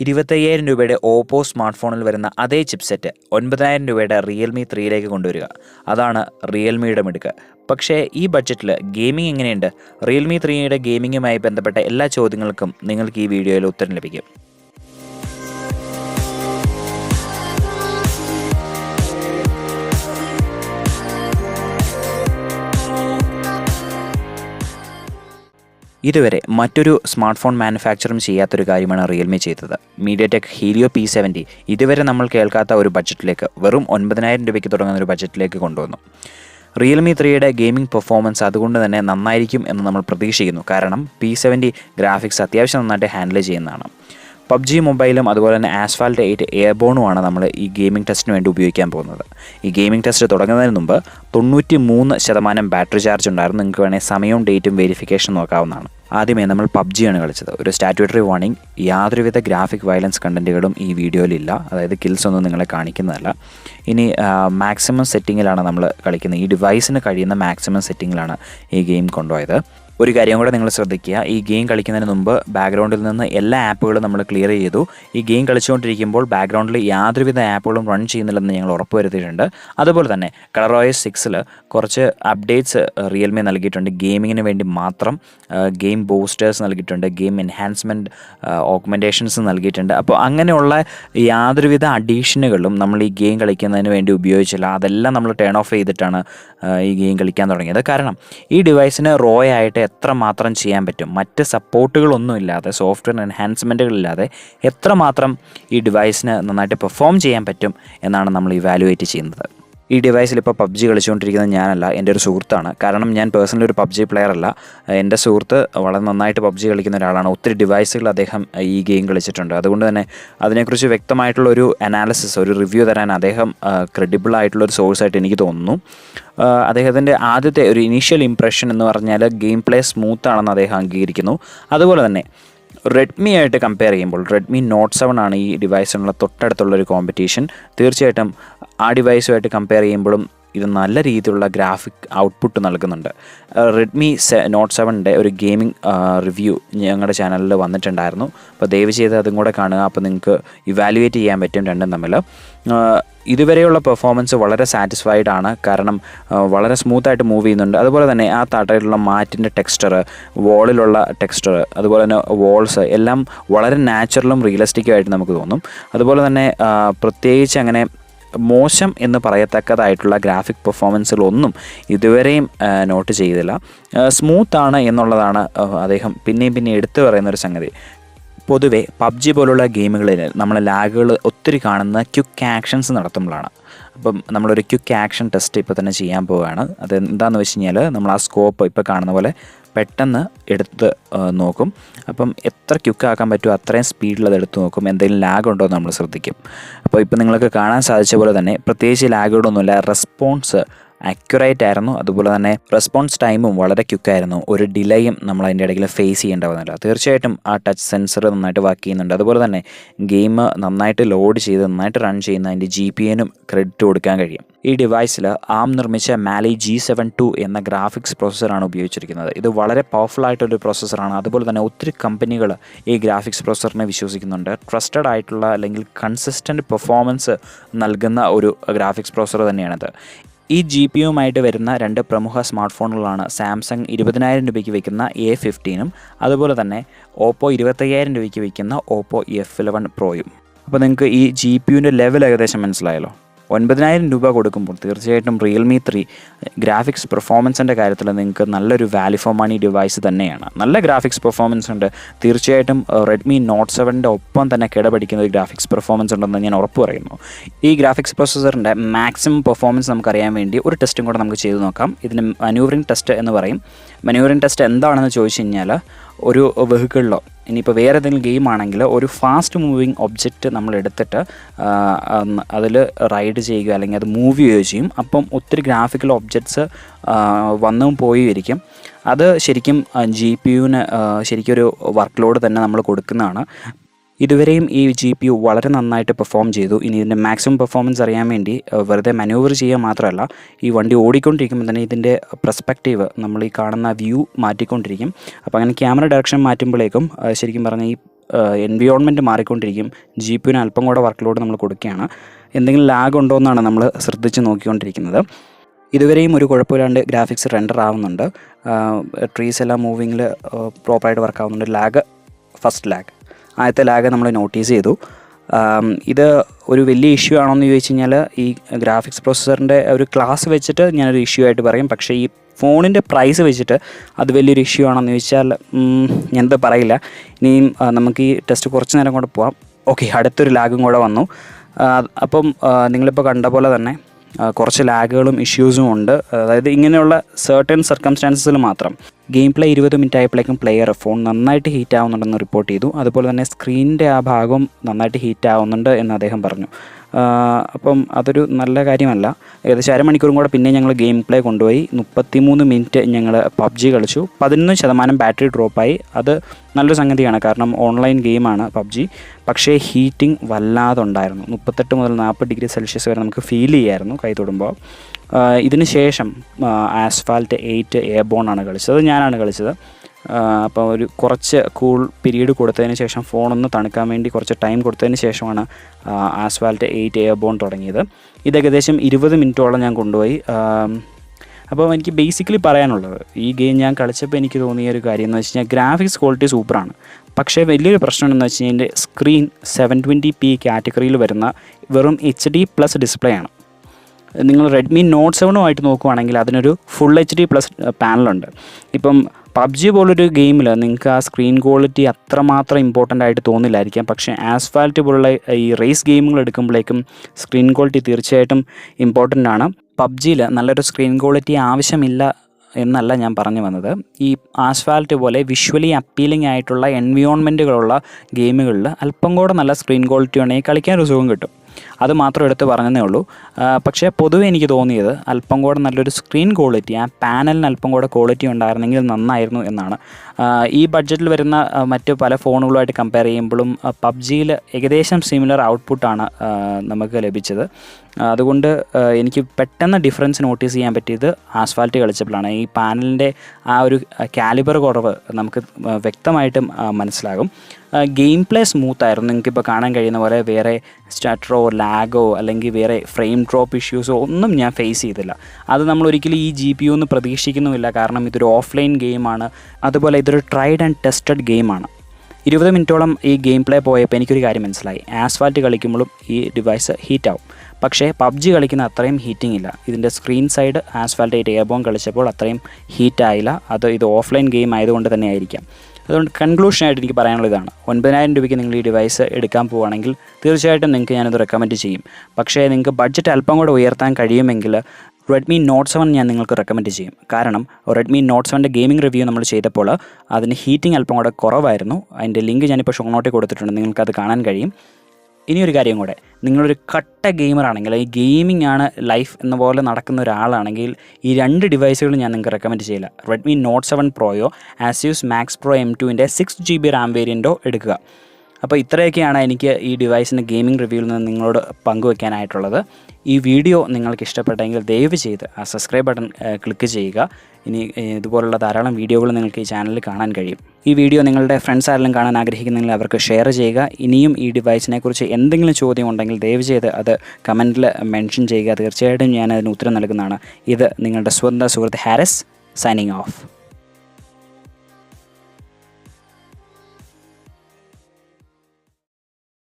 ഇരുപത്തയ്യായിരം രൂപയുടെ Oppo smart ഫോണിൽ വരുന്ന അതേ ചിപ്സെറ്റ് ഒൻപതിനായിരം രൂപയുടെ റിയൽമി ത്രീയിലേക്ക് കൊണ്ടുവരിക. അതാണ് റിയൽമിയുടെ മിടുക്ക്. പക്ഷേ ഈ ബഡ്ജറ്റിൽ ഗെയിമിംഗ് എങ്ങനെയുണ്ട്? റിയൽമി ത്രീയുടെ ഗെയിമിങ്ങുമായി ബന്ധപ്പെട്ട എല്ലാ ചോദ്യങ്ങൾക്കും നിങ്ങൾക്ക് ഈ വീഡിയോയിൽ ഉത്തരം ലഭിക്കും. ഇതുവരെ മറ്റൊരു സ്മാർട്ട് ഫോൺ മാനുഫാക്ചറും ചെയ്യാത്തൊരു കാര്യമാണ് റിയൽമി ചെയ്തത്. MediaTek Helio P seventy ഇതുവരെ നമ്മൾ കേൾക്കാത്ത ഒരു ബഡ്ജറ്റിലേക്ക് വെറും ഒൻപതിനായിരം രൂപയ്ക്ക് തുടങ്ങുന്ന ഒരു ബഡ്ജറ്റിലേക്ക് കൊണ്ടുവന്നു. റിയൽമി ത്രീയുടെ ഗെയിമിംഗ് പെർഫോമൻസ് അതുകൊണ്ട് തന്നെ നന്നായിരിക്കും എന്ന് നമ്മൾ പ്രതീക്ഷിക്കുന്നു. കാരണം പി സെവന്റി ഗ്രാഫിക്സ് അത്യാവശ്യം നന്നായിട്ട് ഹാൻഡിൽ ചെയ്യുന്നതാണ്. പബ്ജി മൊബൈലും അതുപോലെ തന്നെ ആസ്ഫാൾട്ട് എയ്റ്റ് എയർബോണുമാണ് നമ്മൾ ഈ ഗെയിമിംഗ് ടെസ്റ്റിന് വേണ്ടി ഉപയോഗിക്കാൻ പോകുന്നത്. ഈ ഗെയിമിംഗ് ടെസ്റ്റ് തുടങ്ങുന്നതിന് മുമ്പ് തൊണ്ണൂറ്റി മൂന്ന് ശതമാനം ബാറ്ററി ചാർജ് ഉണ്ടായിരുന്നു. നിങ്ങൾക്ക് വേണമെങ്കിൽ സമയവും ഡേറ്റും വെരിഫിക്കേഷൻ നോക്കാവുന്നതാണ്. ആദ്യമേ നമ്മൾ പബ്ജിയാണ് കളിച്ചത്. ഒരു സ്റ്റാറ്റ്യൂട്ടറി വാർണിംഗ് യാതൊരുവിധ ഗ്രാഫിക് വയലൻസ് കണ്ടന്റുകളും ഈ വീഡിയോയിലില്ല. അതായത് കിൽസ് ഒന്നും നിങ്ങളെ കാണിക്കുന്നതല്ല. ഇനി മാക്സിമം സെറ്റിങ്ങിലാണ് നമ്മൾ കളിക്കുന്നത്. ഈ ഡിവൈസിന് കഴിയുന്ന മാക്സിമം സെറ്റിങ്ങിലാണ് ഈ ഗെയിം കൊണ്ടുപോയത്. ഒരു കാര്യം കൂടെ നിങ്ങൾ ശ്രദ്ധിക്കുക. ഈ ഗെയിം കളിക്കുന്നതിന് മുമ്പ് ബാക്ക്ഗ്രൗണ്ടിൽ നിന്ന് എല്ലാ ആപ്പുകളും നമ്മൾ ക്ലിയർ ചെയ്തു. ഈ ഗെയിം കളിച്ചുകൊണ്ടിരിക്കുമ്പോൾ ബാക്ക്ഗ്രൗണ്ടിൽ യാതൊരുവിധ ആപ്പുകളും റൺ ചെയ്യുന്നില്ലെന്ന് ഞങ്ങൾ ഉറപ്പുവരുത്തിയിട്ടുണ്ട് അതുപോലെ തന്നെ കളറോയസ് സിക്സിൽ കുറച്ച് അപ്ഡേറ്റ്സ് റിയൽമി നൽകിയിട്ടുണ്ട്. ഗെയിമിങ്ങിന് വേണ്ടി മാത്രം ഗെയിം ബൂസ്റ്റേഴ്സ് നൽകിയിട്ടുണ്ട്. ഗെയിം എൻഹാൻസ്മെന്റ് ഓഗ്മെന്റേഷൻസ് നൽകിയിട്ടുണ്ട്. അപ്പോൾ അങ്ങനെയുള്ള യാതൊരുവിധ അഡീഷനുകളും നമ്മൾ ഈ ഗെയിം കളിക്കുന്നതിന് വേണ്ടി ഉപയോഗിച്ചില്ല. അതെല്ലാം നമ്മൾ ടേൺ ഓഫ് ചെയ്തിട്ടാണ് ഈ ഗെയിം കളിക്കാൻ തുടങ്ങിയത്. കാരണം ഈ ഡിവൈസിന് റോ ആയിട്ട് എത്ര മാത്രം ചെയ്യാൻ പറ്റും? മറ്റ് സപ്പോർട്ടുകളൊന്നും ഇല്ലാതെ സോഫ്റ്റ്വെയർ എൻഹാൻസ്മെന്റുകളില്ലാതെ എത്രമാത്രം ഈ ഡിവൈസിന് നന്നായിട്ട് പെർഫോം ചെയ്യാൻ പറ്റും എന്നാണ് നമ്മൾ ഇവാലുവേറ്റ് ചെയ്യുന്നത്. ഈ ഡിവൈസിൽ ഇപ്പോൾ പബ്ജി കളിച്ചുകൊണ്ടിരിക്കുന്നത് ഞാനല്ല എന്റെ ഒരു സുഹൃത്താണ്. കാരണം ഞാൻ പേഴ്സണലി ഒരു പബ്ജി പ്ലെയർ അല്ല. എന്റെ സുഹൃത്ത് വളരെ നന്നായിട്ട് പബ്ജി കളിക്കുന്ന ഒരാളാണ്. ഒത്തിരി ഡിവൈസുകൾ അദ്ദേഹം ഈ ഗെയിം കളിച്ചിട്ടുണ്ട്. അതുകൊണ്ട് തന്നെ അതിനെക്കുറിച്ച് വ്യക്തമായിട്ടുള്ള ഒരു അനാലിസിസ് ഒരു റിവ്യൂ തരാൻ അദ്ദേഹം ക്രെഡിബിൾ ആയിട്ടുള്ള ഒരു സോഴ്സ് ആയിട്ട് എനിക്ക് തോന്നുന്നു. അദ്ദേഹത്തിന്റെ ആദ്യത്തെ ഒരു ഇനീഷ്യൽ ഇംപ്രഷൻ എന്ന് പറഞ്ഞാൽ ഗെയിം പ്ലേ സ്മൂത്ത് ആണെന്ന് അദ്ദേഹം അംഗീകരിക്കുന്നു. അതുപോലെ തന്നെ റെഡ്മി ആയിട്ട് കമ്പയർ ചെയ്യുമ്പോൾ റെഡ്മി നോട്ട് സെവൻ ആണ് ഈ ഡിവൈസിനുള്ള തൊട്ടടുത്തുള്ള ഒരു കോമ്പറ്റീഷൻ തീർച്ചയായിട്ടും ആ ഡിവൈസുമായിട്ട് കമ്പയർ ചെയ്യുമ്പോഴും ഇത് നല്ല രീതിയിലുള്ള ഗ്രാഫിക് ഔട്ട്പുട്ട് നൽകുന്നുണ്ട്. റെഡ്മി സെ നോട്ട് സെവന്റെ ഒരു ഗെയിമിംഗ് റിവ്യൂ ഞങ്ങളുടെ ചാനലിൽ വന്നിട്ടുണ്ടായിരുന്നു. അപ്പോൾ ദയവ് ചെയ്ത് അതും കൂടെ കാണുക. അപ്പോൾ നിങ്ങൾക്ക് ഇവാലുവേറ്റ് ചെയ്യാൻ പറ്റും രണ്ടും തമ്മിൽ ഇതുവരെയുള്ള പെർഫോമൻസ് വളരെ സാറ്റിസ്ഫൈഡ് ആണ്. കാരണം വളരെ സ്മൂത്തായിട്ട് മൂവ് ചെയ്യുന്നുണ്ട്. അതുപോലെ തന്നെ ആ താട്ടയിലുള്ള മാറ്റിന്റെ ടെക്സ്ചർ വോളിലുള്ള ടെക്സ്ചർ അതുപോലെ തന്നെ വോൾസ് എല്ലാം വളരെ നാച്ചുറലും റിയലിസ്റ്റിക്കും ആയിട്ട് നമുക്ക് തോന്നും. അതുപോലെ തന്നെ പ്രത്യേകിച്ച് അങ്ങനെ മോശം എന്ന് പറയത്തക്കതായിട്ടുള്ള ഗ്രാഫിക് പെർഫോമൻസിലൊന്നും ഇതുവരെയും നോട്ട് ചെയ്തില്ല. സ്മൂത്താണ് എന്നുള്ളതാണ് അദ്ദേഹം പിന്നെയും പിന്നെ എടുത്തു പറയുന്ന ഒരു സംഗതി. പൊതുവേ പബ്ജി പോലുള്ള ഗെയിമുകളിൽ നമ്മൾ ലാഗുകൾ ഒത്തിരി കാണുന്ന ക്യുക്ക് ആക്ഷൻസ് നടത്തുമ്പോഴാണ്. അപ്പം നമ്മളൊരു ക്യുക്ക് ആക്ഷൻ ടെസ്റ്റ് ഇപ്പോൾ തന്നെ ചെയ്യാൻ പോവുകയാണ്. അത് എന്താണെന്ന് വെച്ച് കഴിഞ്ഞാൽ നമ്മൾ ആ സ്കോപ്പ് ഇപ്പോൾ കാണുന്ന പോലെ പെട്ടെന്ന് എടുത്ത് നോക്കും. അപ്പം എത്ര ക്യുക്കാക്കാൻ പറ്റുമോ അത്രയും സ്പീഡിൽ അത് എടുത്ത് നോക്കും. എന്തെങ്കിലും ലാഗ് ഉണ്ടോ എന്ന് നമ്മൾ ശ്രദ്ധിക്കും. അപ്പോൾ ഇപ്പോൾ നിങ്ങൾക്ക് കാണാൻ സാധിച്ച പോലെ തന്നെ പ്രത്യേകിച്ച് ലാഗോടൊന്നുമില്ല റെസ്പോൺസ് അക്യുറേറ്റ് ആയിരുന്നു. അതുപോലെ തന്നെ റെസ്പോൺസ് ടൈമും വളരെ ക്യുക്കായിരുന്നു ഒരു ഡിലേയും നമ്മൾ അതിന്റെ ഇടയിൽ ഫേസ് ചെയ്യേണ്ട വന്നില്ല തീർച്ചയായിട്ടും ആ ടച്ച് സെൻസർ നന്നായിട്ട് വർക്ക് ചെയ്യുന്നുണ്ട്. അതുപോലെ തന്നെ ഗെയിം നന്നായിട്ട് ലോഡ് ചെയ്ത് നന്നായിട്ട് റൺ ചെയ്യുന്ന അതിന്റെ ജി പി എനും ക്രെഡിറ്റ് കൊടുക്കാൻ കഴിയും. ഈ ഡിവൈസിൽ ആം നിർമ്മിച്ച മാലി ജി സെവൻ ടു എന്ന ഗ്രാഫിക്സ് പ്രോസസ്സറാണ് ഉപയോഗിച്ചിരിക്കുന്നത്. ഇത് വളരെ പവർഫുൾ ആയിട്ടൊരു പ്രോസസ്സറാണ് അതുപോലെ തന്നെ ഒത്തിരി കമ്പനികൾ ഈ ഗ്രാഫിക്സ് പ്രോസസ്സറിനെ വിശ്വസിക്കുന്നുണ്ട്. ട്രസ്റ്റഡ് ആയിട്ടുള്ള അല്ലെങ്കിൽ കൺസിസ്റ്റന്റ് പെർഫോമൻസ് നൽകുന്ന ഒരു ഗ്രാഫിക്സ് പ്രോസസ്സർ തന്നെയാണിത്. ഈ ജി പി യുമായിട്ട് വരുന്ന രണ്ട് പ്രമുഖ സ്മാർട്ട് ഫോണുകളാണ് സാംസങ് ഇരുപതിനായിരം രൂപയ്ക്ക് വയ്ക്കുന്ന എ ഫിഫ്റ്റീനും അതുപോലെ തന്നെ ഓപ്പോ ഇരുപത്തയ്യായിരം രൂപയ്ക്ക് വയ്ക്കുന്ന ഓപ്പോ എഫ് ഇലവൻ പ്രോയും അപ്പോൾ നിങ്ങൾക്ക് ഈ ജി പി യുവിന്റെ ലെവൽ ഏകദേശം മനസ്സിലായല്ലോ? ഒൻപതിനായിരം രൂപ കൊടുക്കുമ്പോൾ തീർച്ചയായിട്ടും റിയൽമി ത്രീ ഗ്രാഫിക്സ് പെർഫോമൻസിന്റെ കാര്യത്തിൽ നിങ്ങൾക്ക് നല്ലൊരു വാല്യൂ ഫോർ മണി ഡിവൈസ് തന്നെയാണ്. നല്ല ഗ്രാഫിക്സ് പെർഫോമൻസ് ഉണ്ട്. തീർച്ചയായിട്ടും റെഡ്മി നോട്ട് സെവന്റെ ഒപ്പം തന്നെ കിടപിടിക്കുന്ന ഒരു ഗ്രാഫിക്സ് പെർഫോമൻസ് ഉണ്ടെന്ന് ഞാൻ ഉറപ്പ് പറയുന്നു. ഈ ഗ്രാഫിക്സ് പ്രോസസ്സറിന്റെ മാക്സിമം പെർഫോമൻസ് നമുക്കറിയാൻ വേണ്ടി ഒരു ടെസ്റ്റും കൂടെ നമുക്ക് ചെയ്ത് നോക്കാം. ഇതിന് മനൂവറിംഗ് ടെസ്റ്റ് എന്ന് പറയും. മനൂവറിംഗ് ടെസ്റ്റ് എന്താണെന്ന് ചോദിച്ചു കഴിഞ്ഞാൽ ഒരു വെഹിക്കിളിലോ ഇനിയിപ്പോൾ വേറെ ഏതെങ്കിലും ഗെയിം ആണെങ്കിൽ ഒരു ഫാസ്റ്റ് മൂവിങ് ഒബ്ജക്റ്റ് നമ്മൾ എടുത്തിട്ട് അതിൽ റൈഡ് ചെയ്യുക അല്ലെങ്കിൽ അത് മൂവ് ചെയ്യുകയോ ചെയ്യും. അപ്പം ഒത്തിരി ഗ്രാഫിക്കൽ ഒബ്ജക്ട്സ് വന്നും പോയി ഇരിക്കും. അത് ശരിക്കും ജി പി യുവിന് ശരിക്കും ഒരു വർക്ക് ലോഡ് തന്നെ നമ്മൾ കൊടുക്കുന്നതാണ്. ഇതുവരെയും ഈ ജി പി യു വളരെ നന്നായിട്ട് പെർഫോം ചെയ്തു. ഇനി ഇതിന്റെ മാക്സിമം പെർഫോമൻസ് അറിയാൻ വേണ്ടി വെറുതെ മനൂവർ ചെയ്യുക മാത്രമല്ല ഈ വണ്ടി ഓടിക്കൊണ്ടിരിക്കുമ്പോൾ തന്നെ ഇതിന്റെ പെർസ്പെക്റ്റീവ് നമ്മൾ ഈ കാണുന്ന വ്യൂ മാറ്റിക്കൊണ്ടിരിക്കും. അപ്പോൾ അങ്ങനെ ക്യാമറ ഡയറക്ഷൻ മാറ്റുമ്പോഴേക്കും ശരിക്കും പറഞ്ഞാൽ ഈ എൻവിയോൺമെന്റ് മാറിക്കൊണ്ടിരിക്കും. ജി പി യുവിന് അല്പം കൂടെ വർക്ക് ലോഡ് നമ്മൾ കൊടുക്കുകയാണ്. എന്തെങ്കിലും ലാഗ് ഉണ്ടോ എന്നാണ് നമ്മൾ ശ്രദ്ധിച്ച് നോക്കിക്കൊണ്ടിരിക്കുന്നത്. ഇതുവരെയും ഒരു കുഴപ്പമില്ലാണ്ട് ഗ്രാഫിക്സ് റെൻഡർ ആവുന്നുണ്ട്. ട്രീസ് എല്ലാം മൂവിങ്ങിൽ പ്രോപ്പറായിട്ട് വർക്ക് ആവുന്നുണ്ട്. ലാഗ് ഫസ്റ്റ് ലാഗ് ആദ്യത്തെ ലാഗ് നമ്മൾ നോട്ടീസ് ചെയ്തു ഇത് ഒരു വലിയ ഇഷ്യൂ ആണോ എന്ന് ചോദിച്ചു കഴിഞ്ഞാൽ ഈ ഗ്രാഫിക്സ് പ്രോസസ്സറിന്റെ ഒരു ക്ലാസ് വെച്ചിട്ട് ഞാനൊരു ഇഷ്യൂ ആയിട്ട് പറയും. പക്ഷേ ഈ ഫോണിന്റെ പ്രൈസ് വെച്ചിട്ട് അത് വലിയൊരു ഇഷ്യൂ ആണോ എന്ന് ചോദിച്ചാൽ ഞാനത് പറയില്ല. ഇനിയും നമുക്ക് ഈ ടെസ്റ്റ് കുറച്ച് നേരം കൂടെ പോവാം. ഓക്കെ അടുത്തൊരു ലാഗും കൂടെ വന്നു. അപ്പം നിങ്ങളിപ്പോൾ കണ്ട പോലെ തന്നെ കുറച്ച് ലാഗുകളും ഇഷ്യൂസും ഉണ്ട്. അതായത് ഇങ്ങനെയുള്ള സർട്ടൻ സർക്കംസ്റ്റാൻസസിൽ മാത്രം. ഗെയിം പ്ലേ ഇരുപത് മിനിറ്റ് ആയപ്പോഴേക്കും പ്ലെയർ ഫോൺ നന്നായിട്ട് ഹീറ്റ് ആവുന്നുണ്ടെന്ന് റിപ്പോർട്ട് ചെയ്തു. അതുപോലെ തന്നെ സ്ക്രീനിന്റെ ആ ഭാഗം നന്നായിട്ട് ഹീറ്റ് ആവുന്നുണ്ട് എന്ന് അദ്ദേഹം പറഞ്ഞു. അപ്പം അതൊരു നല്ല കാര്യമല്ല. ഏകദേശം അരമണിക്കൂറും കൂടെ പിന്നെ ഞങ്ങൾ ഗെയിം പ്ലേ കൊണ്ടുപോയി. മുപ്പത്തിമൂന്ന് മിനിറ്റ് ഞങ്ങൾ പബ്ജി കളിച്ചു. പതിനൊന്ന് ശതമാനം ബാറ്ററി ഡ്രോപ്പായി അത് നല്ലൊരു സംഗതിയാണ്. കാരണം ഓൺലൈൻ ഗെയിമാണ് പബ്ജി. പക്ഷേ ഹീറ്റിംഗ് വല്ലാതെ ഉണ്ടായിരുന്നു മുപ്പത്തെട്ട് മുതൽ നാൽപ്പത് ഡിഗ്രി സെൽഷ്യസ് വരെ നമുക്ക് ഫീൽ ചെയ്യായിരുന്നു കൈ തൊടുമ്പോൾ ഇതിന് ശേഷം ആസ്ഫാൽറ്റ് എയ്റ്റ് എയർബോൺ ആണ് കളിച്ചത്. ഞാനാണ് കളിച്ചത്. അപ്പോൾ ഒരു കുറച്ച് കൂൾ പീരീഡ് കൊടുത്തതിന് ശേഷം ഫോണൊന്ന് തണുക്കാൻ വേണ്ടി കുറച്ച് ടൈം കൊടുത്തതിന് ശേഷമാണ് ആസ്ഫാൽറ്റ് എയ്റ്റ് എയർബോൺ തുടങ്ങിയത്. ഇത് ഏകദേശം ഇരുപത് മിനിറ്റോളം ഞാൻ കൊണ്ടുപോയി. അപ്പോൾ എനിക്ക് ബേസിക്കലി പറയാനുള്ളത് ഈ ഗെയിം ഞാൻ കളിച്ചപ്പോൾ എനിക്ക് തോന്നിയ ഒരു കാര്യം എന്ന് വെച്ച് കഴിഞ്ഞാൽ ഗ്രാഫിക്സ് ക്വാളിറ്റി സൂപ്പറാണ് പക്ഷേ വലിയൊരു പ്രശ്നം എന്ന് വെച്ച് കഴിഞ്ഞാൽ സ്ക്രീൻ സെവൻ ട്വന്റി പി കാറ്റഗറിയിൽ വരുന്ന വെറും എച്ച് ഡി പ്ലസ് ഡിസ്പ്ലേ ആണ്. നിങ്ങൾ റെഡ്മി നോട്ട് സെവനുമായിട്ട് നോക്കുവാണെങ്കിൽ അതിനൊരു ഫുൾ എച്ച് ഡി പ്ലസ് പാനലുണ്ട് ഇപ്പം പബ്ജി പോലൊരു ഗെയിമിൽ നിങ്ങൾക്ക് ആ സ്ക്രീൻ ക്വാളിറ്റി അത്രമാത്രം ഇമ്പോർട്ടന്റ് ആയിട്ട് തോന്നില്ലായിരിക്കാം. പക്ഷേ ആസ്ഫാൽറ്റ് പോലുള്ള ഈ റേസ് ഗെയിമുകൾ എടുക്കുമ്പോഴേക്കും സ്ക്രീൻ ക്വാളിറ്റി തീർച്ചയായിട്ടും ഇമ്പോർട്ടന്റ് ആണ്. പബ്ജിയിൽ നല്ലൊരു സ്ക്രീൻ ക്വാളിറ്റി ആവശ്യമില്ല എന്നല്ല ഞാൻ പറഞ്ഞു വന്നത്. ഈ ആസ്ഫാൽറ്റ് പോലെ വിഷ്വലി അപ്പീലിംഗ് ആയിട്ടുള്ള എൻവിയോൺമെന്റുകളുള്ള ഗെയിമുകളിൽ അല്പം കൂടെ നല്ല സ്ക്രീൻ ക്വാളിറ്റി ഉണ്ടെങ്കിൽ കളിക്കാൻ ഒരു സുഖം കിട്ടും. അത് മാത്രം എടുത്ത് പറഞ്ഞതേ ഉള്ളൂ. പക്ഷേ പൊതുവെ എനിക്ക് തോന്നിയത് അല്പം കൂടെ നല്ലൊരു സ്ക്രീൻ ക്വാളിറ്റി ആ പാനലിന് അല്പം കൂടെ ക്വാളിറ്റി ഉണ്ടായിരുന്നെങ്കിൽ നന്നായിരുന്നു എന്നാണ്. ഈ ബഡ്ജറ്റിൽ വരുന്ന മറ്റ് പല ഫോണുകളുമായിട്ട് കമ്പയർ ചെയ്യുമ്പോഴും പബ്ജിയിൽ ഏകദേശം സിമിലർ ഔട്ട്പുട്ടാണ് നമുക്ക് ലഭിച്ചത്. അതുകൊണ്ട് എനിക്ക് പെട്ടെന്ന് ഡിഫറൻസ് നോട്ടീസ് ചെയ്യാൻ പറ്റിയത് ആസ്ഫാൽറ്റ് കളിച്ചപ്പോഴാണ്. ഈ പാനലിന്റെ ആ ഒരു കാലിബർ കുറവ് നമുക്ക് വ്യക്തമായിട്ടും മനസ്സിലാകും. ഗെയിം പ്ലേ സ്മൂത്തായിരുന്നു നിങ്ങൾക്കിപ്പോൾ കാണാൻ കഴിയുന്ന പോലെ വേറെ സ്റ്റട്ടറോ ലാഗോ അല്ലെങ്കിൽ വേറെ ഫ്രെയിം ഡ്രോപ്പ് ഇഷ്യൂസോ ഒന്നും ഞാൻ ഫേസ് ചെയ്തില്ല. അത് നമ്മൾ ഒരിക്കലും ഈ ജി പി ഒന്നും പ്രതീക്ഷിക്കുന്നുമില്ല. കാരണം ഇതൊരു ഓഫ്ലൈൻ ഗെയിമാണ് അതുപോലെ ഇതൊരു ട്രൈഡ് ആൻഡ് ടെസ്റ്റഡ് ഗെയിമാണ് ഇരുപത് മിനിറ്റോളം ഈ ഗെയിം പ്ലേ പോയപ്പോൾ എനിക്കൊരു കാര്യം മനസ്സിലായി. ആസ്ഫാൾട്ട് കളിക്കുമ്പോഴും ഈ ഡിവൈസ് ഹീറ്റ് ആവും. പക്ഷേ പബ്ജി കളിക്കുന്ന അത്രയും ഹീറ്റിംഗ് ഇല്ല. ഇതിന്റെ സ്ക്രീൻ സൈഡ് ആസ്ഫാൾട്ട് എയർബോൺ കളിച്ചപ്പോൾ അത്രയും ഹീറ്റ് ആയില്ല. അത് ഇത് ഓഫ്ലൈൻ ഗെയിം ആയതുകൊണ്ട് തന്നെ ആയിരിക്കാം. അതുകൊണ്ട് കൺക്ലൂഷനായിട്ട് എനിക്ക് പറയാനുള്ള ഇതാണ്. ഒൻപതിനായിരം രൂപയ്ക്ക് നിങ്ങൾ ഈ ഡിവൈസ് എടുക്കാൻ പോവുകയാണെങ്കിൽ തീർച്ചയായിട്ടും നിങ്ങൾക്ക് ഞാനത് റെക്കമെൻഡ് ചെയ്യും. പക്ഷേ നിങ്ങൾക്ക് ബഡ്ജറ്റ് അല്പം കൂടെ ഉയർത്താൻ കഴിയുമെങ്കിൽ റെഡ്മി നോട്ട് സെവൻ ഞാൻ നിങ്ങൾക്ക് റെക്കമെൻഡ് ചെയ്യും. കാരണം റെഡ്മി നോട്ട് സെവന്റെ ഗെയിമിംഗ് റിവ്യൂ നമ്മൾ ചെയ്തപ്പോൾ അതിന് ഹീറ്റിംഗ് അല്പം കൂടെ കുറവായിരുന്നു. അതിന്റെ ലിങ്ക് ഞാനിപ്പോൾ ഷോ നോട്ടിൽ കൊടുത്തിട്ടുണ്ട്. നിങ്ങൾക്കത് കാണാൻ കഴിയും. ഇനിയൊരു കാര്യം കൂടെ. നിങ്ങളൊരു കട്ട ആണെങ്കിൽ ഈ ഗെയിമിംഗ് ആണ് ലൈഫ് എന്ന പോലെ നടക്കുന്ന ഒരാളാണെങ്കിൽ ഈ രണ്ട് ഡിവൈസുകളും ഞാൻ നിങ്ങൾക്ക് റെക്കമെൻഡ് ചെയ്യില്ല. റെഡ്മി നോട്ട് സെവൻ പ്രോയോ ആസ്യൂസ് മാക്സ് പ്രോ എം ടുവിന്റെ സിക്സ് ജി ബി റാം വേരിയന്റോ എടുക്കുക. അപ്പോൾ ഇത്രയൊക്കെയാണ് എനിക്ക് ഈ ഡിവൈസിന്റെ ഗെയിമിംഗ് റിവ്യൂവിൽ നിന്ന് നിങ്ങളോട് പങ്കുവെക്കാനായിട്ടുള്ളത്. ഈ വീഡിയോ നിങ്ങൾക്ക് ഇഷ്ടപ്പെട്ടെങ്കിൽ ദയവ് ചെയ്ത് ആ സബ്സ്ക്രൈബ് ബട്ടൺ ക്ലിക്ക് ചെയ്യുക. ഇനി ഇതുപോലുള്ള ധാരാളം വീഡിയോകൾ നിങ്ങൾക്ക് ഈ ചാനലിൽ കാണാൻ കഴിയും. ഈ വീഡിയോ നിങ്ങളുടെ ഫ്രണ്ട്സ് ആരെങ്കിലും കാണാൻ ആഗ്രഹിക്കുന്നെങ്കിൽ അവർക്ക് ഷെയർ ചെയ്യുക. ഇനിയും ഈ ഡിവൈസിനെ കുറിച്ച് എന്തെങ്കിലും ചോദ്യം ഉണ്ടെങ്കിൽ ദയവ് ചെയ്ത് അത് കമന്റിൽ മെൻഷൻ ചെയ്യുക. തീർച്ചയായിട്ടും ഞാൻ അതിന് ഉത്തരം നൽകുന്നതാണ്. ഇത് നിങ്ങളുടെ സ്വന്തം സുഹൃത്ത് ഹാരിസ് സൈനിങ് ഓഫ്.